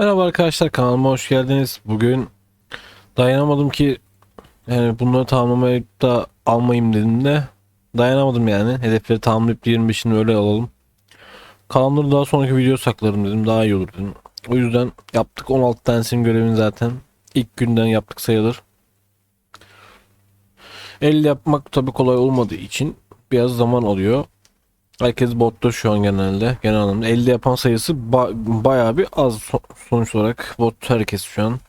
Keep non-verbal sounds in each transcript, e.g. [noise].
Merhaba arkadaşlar kanalıma hoş geldiniz. Bugün dayanamadım ki yani bunları tamamlamayıp da almayayım dedim de dayanamadım yani. Hedefleri tamamlayıp 25'ini öyle alalım. Kalanları daha sonraki video saklarım dedim daha iyi olur dedim. O yüzden yaptık 16 tanesinin görevini zaten. İlk günden yaptık sayılır. 50 yapmak tabi kolay olmadığı için biraz zaman alıyor. Herkes botta şu an genelde. Genel anlamda 50 yapan sayısı ba- bayağı bir az so- sonuç olarak. Bot herkes şu an.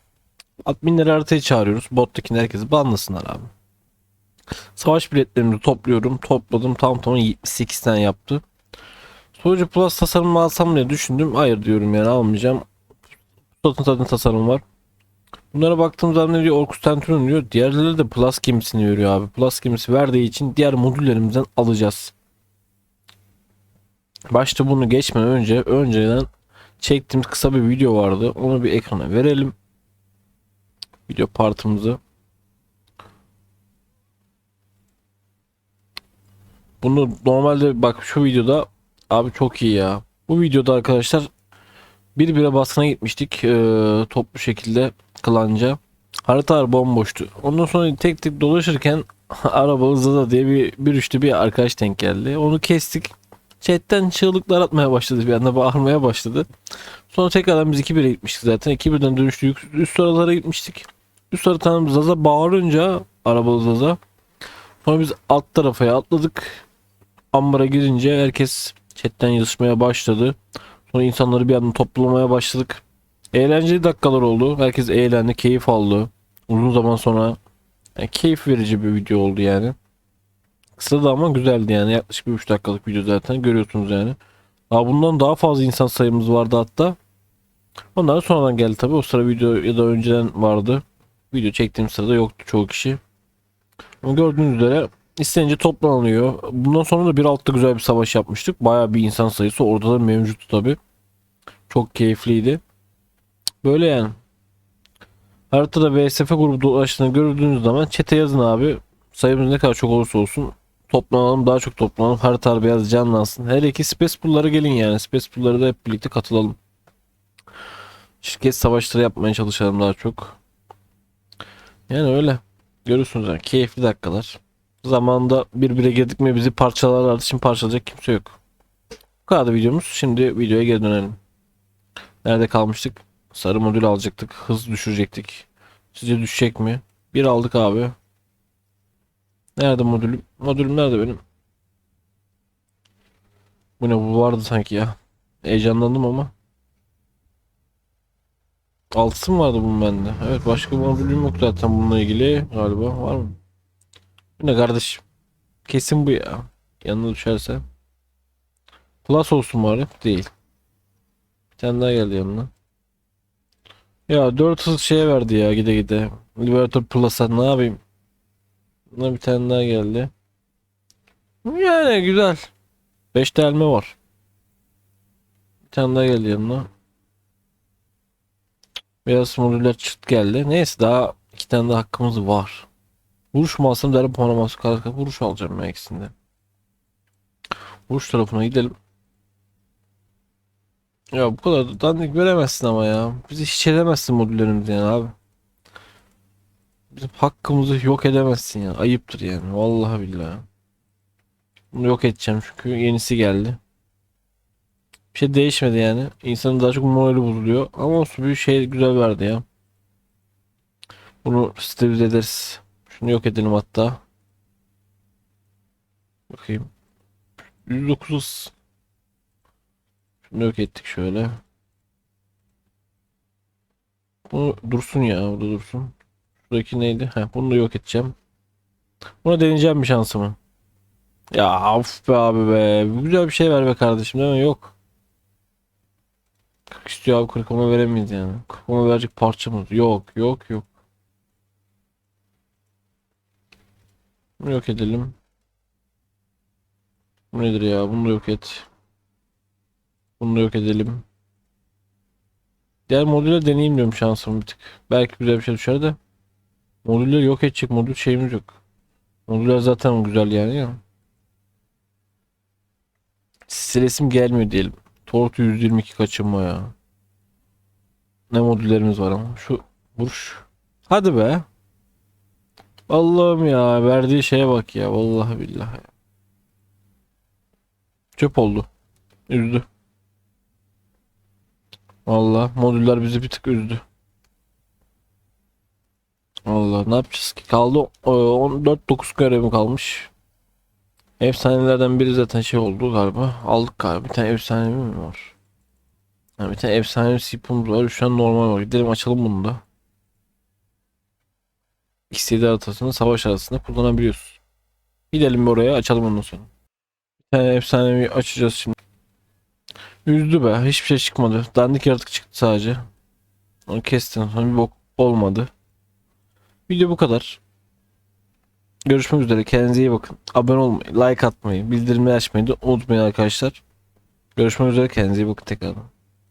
Adminleri haritaya çağırıyoruz. Bot'takini herkesi banlasınlar abi. Savaş biletlerimi topliyorum. Topladım. Tam tamına 78 tane yaptı. Sonucu Plus tasarımı alsam diye düşündüm. Hayır diyorum yani almayacağım. Satın zaten tasarım var. Bunlara baktığım zaman ne diyor? Orkus Centurion diyor. Diğerleri de Plus gemisini veriyor abi. Plus gemisi verdiği için diğer modüllerimizden alacağız. Başta bunu geçmeden önce önceden çektiğimiz kısa bir video vardı. Onu bir ekrana verelim. Video partımızı. Bunu normalde bak şu videoda abi çok iyi ya. Bu videoda arkadaşlar bir bire baskına gitmiştik eee, toplu şekilde klanca. Haritalar bomboştu. Ondan sonra tek tek dolaşırken [laughs] araba hızlı diye bir, bir üçlü bir arkadaş denk geldi. Onu kestik. Chatten çığlıklar atmaya başladı bir anda bağırmaya başladı. Sonra tekrardan biz 2-1'e gitmiştik zaten. 2-1'den dönüştük. Üst sıralara gitmiştik. Üst sıradan Zaza bağırınca arabalı Zaza. Sonra biz alt tarafa atladık. Ambara girince herkes chatten yazışmaya başladı. Sonra insanları bir anda toplamaya başladık. Eğlenceli dakikalar oldu. Herkes eğlendi, keyif aldı. Uzun zaman sonra yani keyif verici bir video oldu yani. Kısa da ama güzeldi yani. Yaklaşık bir 3 dakikalık video zaten görüyorsunuz yani. Daha bundan daha fazla insan sayımız vardı hatta. Onlar sonradan geldi tabi. O sıra video ya da önceden vardı. Video çektiğim sırada yoktu çoğu kişi. Ama gördüğünüz üzere istenince toplanılıyor. Bundan sonra da bir altta güzel bir savaş yapmıştık. Bayağı bir insan sayısı orada da mevcuttu tabi. Çok keyifliydi. Böyle yani. Haritada VSF grubu dolaştığını gördüğünüz zaman çete yazın abi. Sayımız ne kadar çok olursa olsun toplanalım daha çok toplanalım. Harita biraz canlansın. Her iki space pool'lara gelin yani. Space pool'lara da hep birlikte katılalım. Şirket savaşları yapmaya çalışalım daha çok. Yani öyle. Görüyorsunuz yani keyifli dakikalar. Zamanında birbirine girdik mi bizi parçalarlardı. Şimdi parçalayacak kimse yok. Bu kadar videomuz. Şimdi videoya geri dönelim. Nerede kalmıştık? Sarı modül alacaktık. Hız düşürecektik. Sizce düşecek mi? Bir aldık abi. Nerede modülüm? Modülüm nerede benim? Bu ne bu vardı sanki ya. Heyecanlandım ama. Altısı mı vardı bunun bende? Evet başka bir modülüm yok zaten bununla ilgili galiba. Var mı? Bu ne kardeşim? Kesin bu ya. Yanına düşerse. Plus olsun bari. Değil. Bir tane daha geldi yanına. Ya 4 hız şeye verdi ya gide gide. Liberator Plus'a ne yapayım? Buna bir tane daha geldi. Yani güzel. 5 delme var. Bir tane daha geldi yanına. Biraz modüller çıt geldi. Neyse daha iki tane daha hakkımız var. Vuruş mu alsam derim puan alması kadar vuruş alacağım ben ikisinde. Vuruş tarafına gidelim. Ya bu kadar da dandik veremezsin ama ya. Bizi hiç edemezsin modüllerimizi yani abi. Bizim hakkımızı yok edemezsin ya. Ayıptır yani. Vallahi billahi. Bunu yok edeceğim çünkü yenisi geldi. Bir şey değişmedi yani. İnsanın daha çok morali bozuluyor. Ama olsun bir şey güzel verdi ya. Bunu sterilize ederiz. Şunu yok edelim hatta. Bakayım. 109 Şunu yok ettik şöyle. Bu dursun ya. Burada dursun. Şuradaki neydi? Heh, bunu da yok edeceğim. Buna deneyeceğim bir şansımı. Ya of be abi be. Güzel bir şey ver be kardeşim değil mi? Yok. 40 istiyor abi 40 ona veremeyiz yani. 40 ona verecek parçamız. Yok yok yok. Bunu yok edelim. Bu nedir ya? Bunu da yok et. Bunu da yok edelim. Diğer modüle deneyeyim diyorum şansım bir tık. Belki güzel bir şey düşer de. Modülleri yok edecek modül şeyimiz yok. Modüller zaten güzel yani ya. Stresim gelmiyor diyelim. Tortu 122 kaçınma ya. ne modüllerimiz var ama. Şu vuruş. Hadi be. Allah'ım ya verdiği şeye bak ya vallahi billahi. Çöp oldu. Üzdü. Vallahi modüller bizi bir tık üzdü. Allah ne yapacağız ki? Kaldı e, 14-9 görevim kalmış. Efsanelerden biri zaten şey oldu galiba. Aldık galiba. Bir tane efsane mi var? Ha, bir tane efsane sipumuz var. Şu an normal var. Gidelim açalım bunu da. İstediği haritasını savaş arasında kullanabiliyoruz. Gidelim oraya açalım ondan sonra. Bir tane efsanevi açacağız şimdi. Üzdü be. Hiçbir şey çıkmadı. Dandik yaratık çıktı sadece. Onu kestim. Sonra bir bok olmadı. Video bu kadar. Görüşmek üzere. Kendinize iyi bakın. Abone olmayı, like atmayı, bildirimleri açmayı da unutmayın arkadaşlar. Görüşmek üzere. Kendinize iyi bakın tekrardan.